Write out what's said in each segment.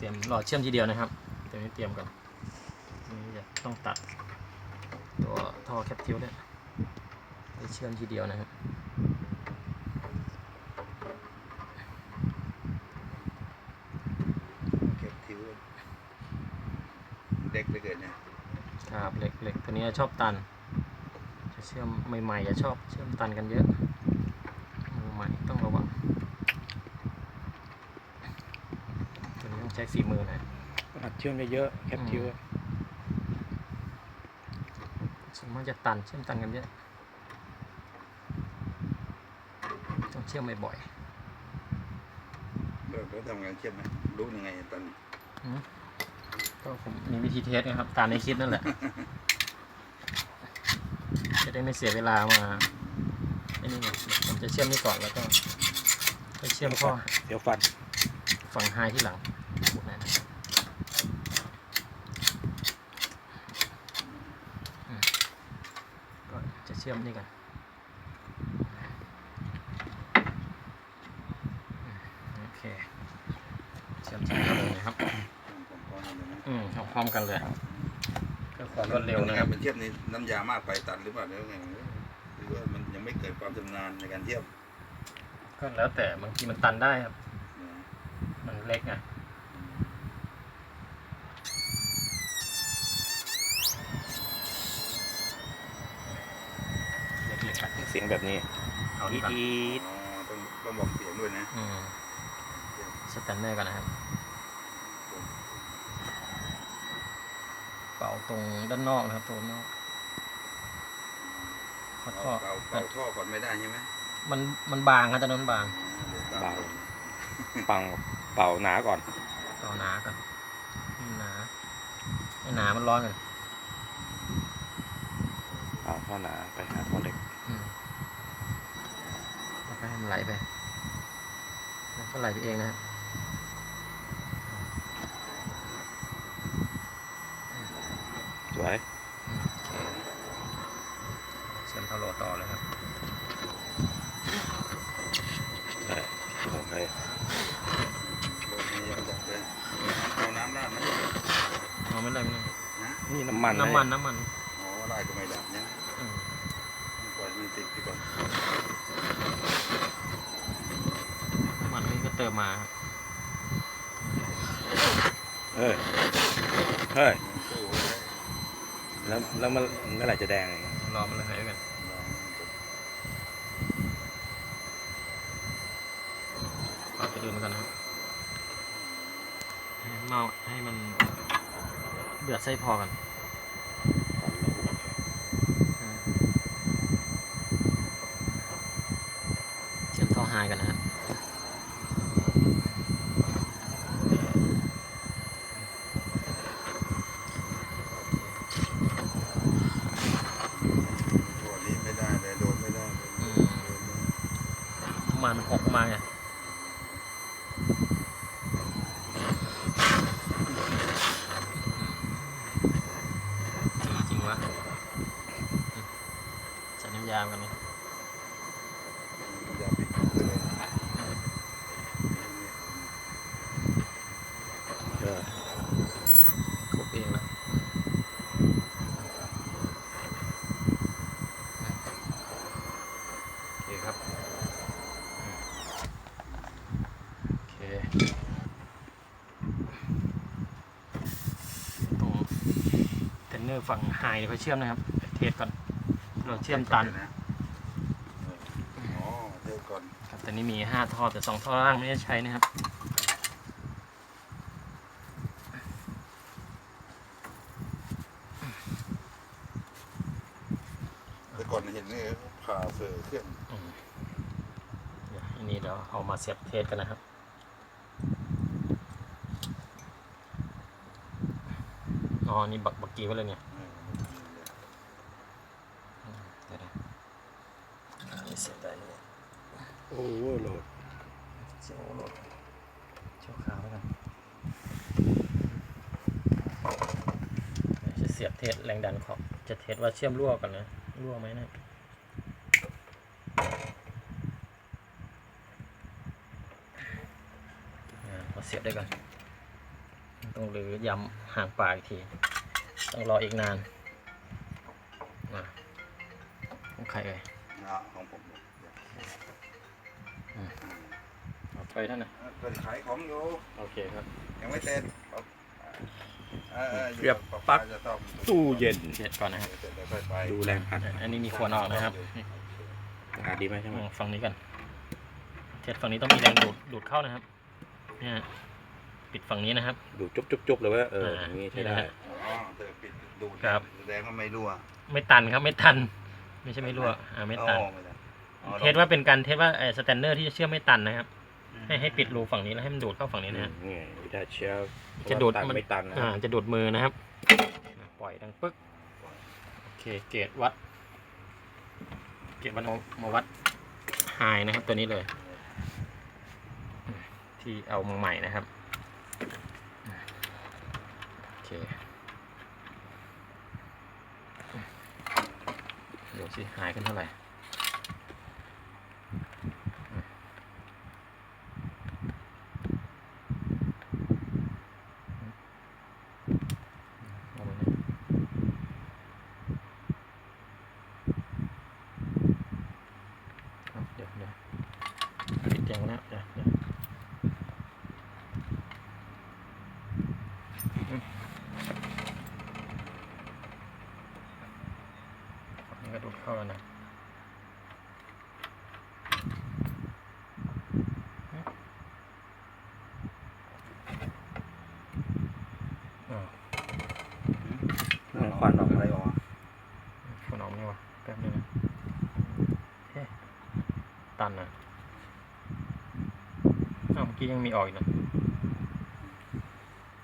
เตรียมหลอดเชื่อมทีเดียวนะครับเตรียมให้เตรียมก่อนนี่จะต้องตัดตัวท่อแคปทิวเนี่ยไปเชื่อมทีเดียวนะครับเก็บทิ้วเด็กเหลยเกินเนี่ยครับเหล็กเหล็กตัวนี้ชอบตัน จะเชื่อมใหม่ๆจะชอบเชื่อมตันกันเยอะมือใหม่ต้องระวังตัวนี้ต้อง ใช้ฝีมือหนะอัดเชื่อมเยอะๆแคปทิวส่วนมากจะตันเชื่อมตันกันเยอะต้องเชื่อมบ่อยเราเราทำงานเชื่อมไหมรู้ยังไงตอนๆอืมก็ผมมีวิธีเทสนะครับ ตามในคลิปนั่นแหละ จะได้ไม่เสียเวลามาไอ้นี่ไงผมจะเชื่อมนี่ก่อนแล้วก็ไปเชื่อมข้อเดี๋ยวฟัน ฝั่งไฮที่หลังพูดหน่อยนะอืมก็จะ เชื่อมนี่กันอืมโอเค เชื่อมทีเดียวเลยนะครับผมพอเลยนะอืมพร้อมๆกันเลยเพื่อความรวดเร็วนะครับ มันเทียบในน้ำยามากไปตันหรือเปล่าหรือไงหรือว่ามันยังไม่เกิดความชำนาญในการเทียบ ก็แล้วแต่บางทีมันตันได้ครับ มันเล็กไงเล็กๆกัน เสียงแบบนี้เอาอีดีกว่าอีอ๋อต้องต้องบอกเสียงด้วยนะอืมสแตนเนอร์กันนะครับ เป่าตรงด้านนอกนะครับตรงนอกขอเป่าท่อเป่าเป่าท่อก่อนไม่ได้ใช่ไหมมันมันบางครับตอนนั้นบางเบาปังเป่าหนาก่อนเป่าหนาก่อนให้หนาให้หนามันร้อนกันเป่าท่อหนาไปหาท่อเล็ก อืมแล้วก็ให้มันไหลไปแล้วก็ไหลไปเองนะครับสวยอืมโอเคเชื่อมเท่าโลต่อเลยครับเออโอเคโดนนี้ยังจับเลยเอาน้ำราดไหมเอาไม่ได้ไม่ได้นะนี่น้ำมันน้ำมันะน้ำมัน อ๋อราดก็ไม่ดับเนี่ยอื หมันติดไปก่อนน้ำมันนี่ก็เติมมา เฮ้ย เฮ้ย สู้ไว้ได้แล้วแล้วมันเมื่อไหร่จะแดงอีกรอมันระเหยกันลองมันจะเราจะดื่มกันนะครับให้เมาให้มันเดือดไส้พอกันอืม เชื่อมท่อไฮกันนะครับตัวนี้ไม่ได้เลยโดนไม่ได้เลยอืมน้ำมันมันหกมาไงจริงจริงวะใส่น้ำยากันนี่ อย่าปิดเลย เออ ครบเองละโอเคครับอืมโอเคตรง เทนเนอร์ฝั่งไฮเดี๋ยวค่อยเชื่อมนะครับเทสก่อนเราเชื่อมตันนะอ๋อเดี๋ยวก่อนครับตอนนี้มีห้าท่อแต่สองท่อล่างไม่ได้ใช้นะครับแต่ก่อนเห็นนี่ผ่าเสือเครื่องอืมเดี๋ยวอันนี้เดี๋ยวเอามาเสียบเทสกันนะครับ อ๋อ นี่บักบักกี้ไว้เลยเนี่ย เออ อืมเดี๋ยวนะ นี่เสียบได้เลยโอ้โหโหลดเสียบโอโหลดเชี่ยวขาวแล้วกันเดี๋ยวจะเสียบเทสแรงดันขอบจะเทสว่าเชื่อมรั่วก่อนนะรั่วไหมนะอ่าเราเสียบได้ก่อน ต้องรื้อย้ำห่างปลายอีกที ต้องรออีกนานมาของใครเอ่ย อ่าของผมเอาไปท่านนะเป็นขายของอยู่ โอเคครับ ยังไม่เสร็จเออออเรียบปลั๊กจะต้องตู้เย็นเช็ดก่อนนะครับเสร็จแล้วค่อยไปดูแรงพัดอันนี้มีควรออกนะครับนี่อากาศดีไหมใช่ไหมอืมฝั่งนี้กันเช็ดฝั่งนี้ต้องมีแรงดูดดูดเข้านะครับเนี่ยปิดฝั่งนี้นะครับ ดูจุ๊บจุ๊บจุ๊บเลยว่าเอออ่าอย่างนี้ใช้ได้นี่นะอ๋อเธอปิดดูดครับแสดงว่าไม่รั่วไม่ตันครับไม่ตัน ไม่ใช่ไม่รั่วอ่าไม่ตันอ๋อไม่ได้อ๋อเทสว่าเป็นการเทสว่าสแตนเดอร์ที่จะเชื่อมไม่ตันนะครับ ให้ให้ปิดรูฝั่งนี้แล้วให้มันดูดเข้าฝั่งนี้นะฮะนี่วิธีเชื้อจะดูดตันมันไม่ตันนะอ่าจะดูดมือนะครับ ปล่อยดังปึ๊กโอเคเกรดวัด เกรดวัดมามาวัดไฮนะครับตัวนี้เลย ที่เอามาใหม่นะครับ โอเค เดี๋ยว สิหายกันเท่าไหร่ เอาไว้นะเอาเดี๋ยวเดี๋ยวปิดแจงแล้วเดี๋ยวเดี๋ยวอืม ฝั่งนี้ก็ดูดเข้าแล้วนะอ้าวอืมควันออกอะอะไรไรออออกกคนออกนี่วะแป๊บนึงนะเอ๊ะตันอะอ้าวเมื่อกี้ยังมีออกอีกนะ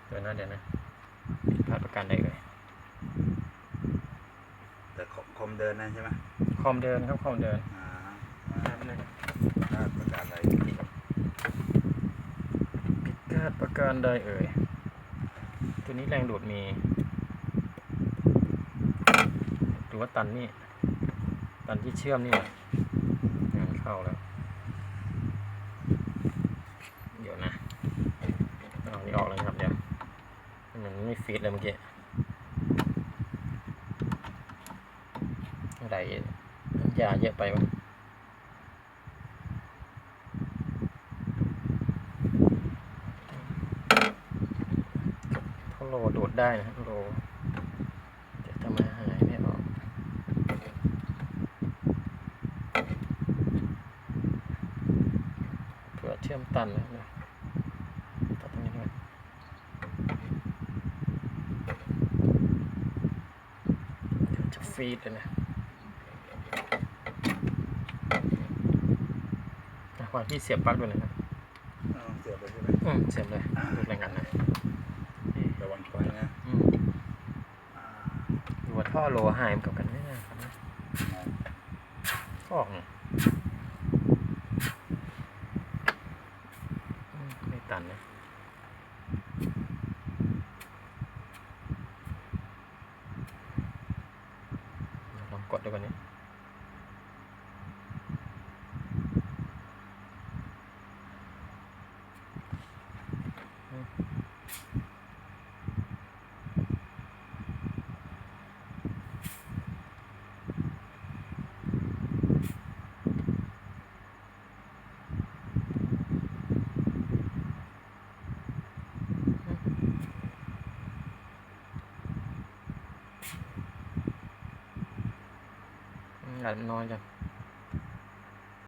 เดี๋ยวนะเดี๋ยวนะผิดพลาดประการใดเลยแต่ คอมคอมเดินนะใช่ไหมคอมเดินครับคอมเดินอ่าอ่าแป๊บนึงถ้าประการอะไรผิดพลาดประการใดเอ่ยตัวนี้แรงดูดมีหรือว่าตันนี่ตันที่เชื่อมนี่แหละงานเข้าแล้ว เดี๋ยวนะเอานี่ออกเลยครับเดี๋ยวมันไม่ฟีดเลยเมื่อกี้อะไร ยาเยอะไปวะถ้าโลดูดได้นะโลเดี๋ยวทำไมหายไม่ออกเผื่อเชื่อมตันนะนะตัดตรงนี้ด้วยเดี๋ยจะฟีดเลยนะอะ วางที่เสียบปลั๊กด้วยนะครับอ๋อเสียบไปใช่ไหมอืมเสียบเลยดูแรงกันนะนี่ระวังไฟนะอืมอ่าดูว่าท่อโลหายมันกับกันไม่น่าครับนะก็ออกนี่อืมไม่ตันนะลองกดดูก่อนนี้อืม อืมอัดมันน้อยจัง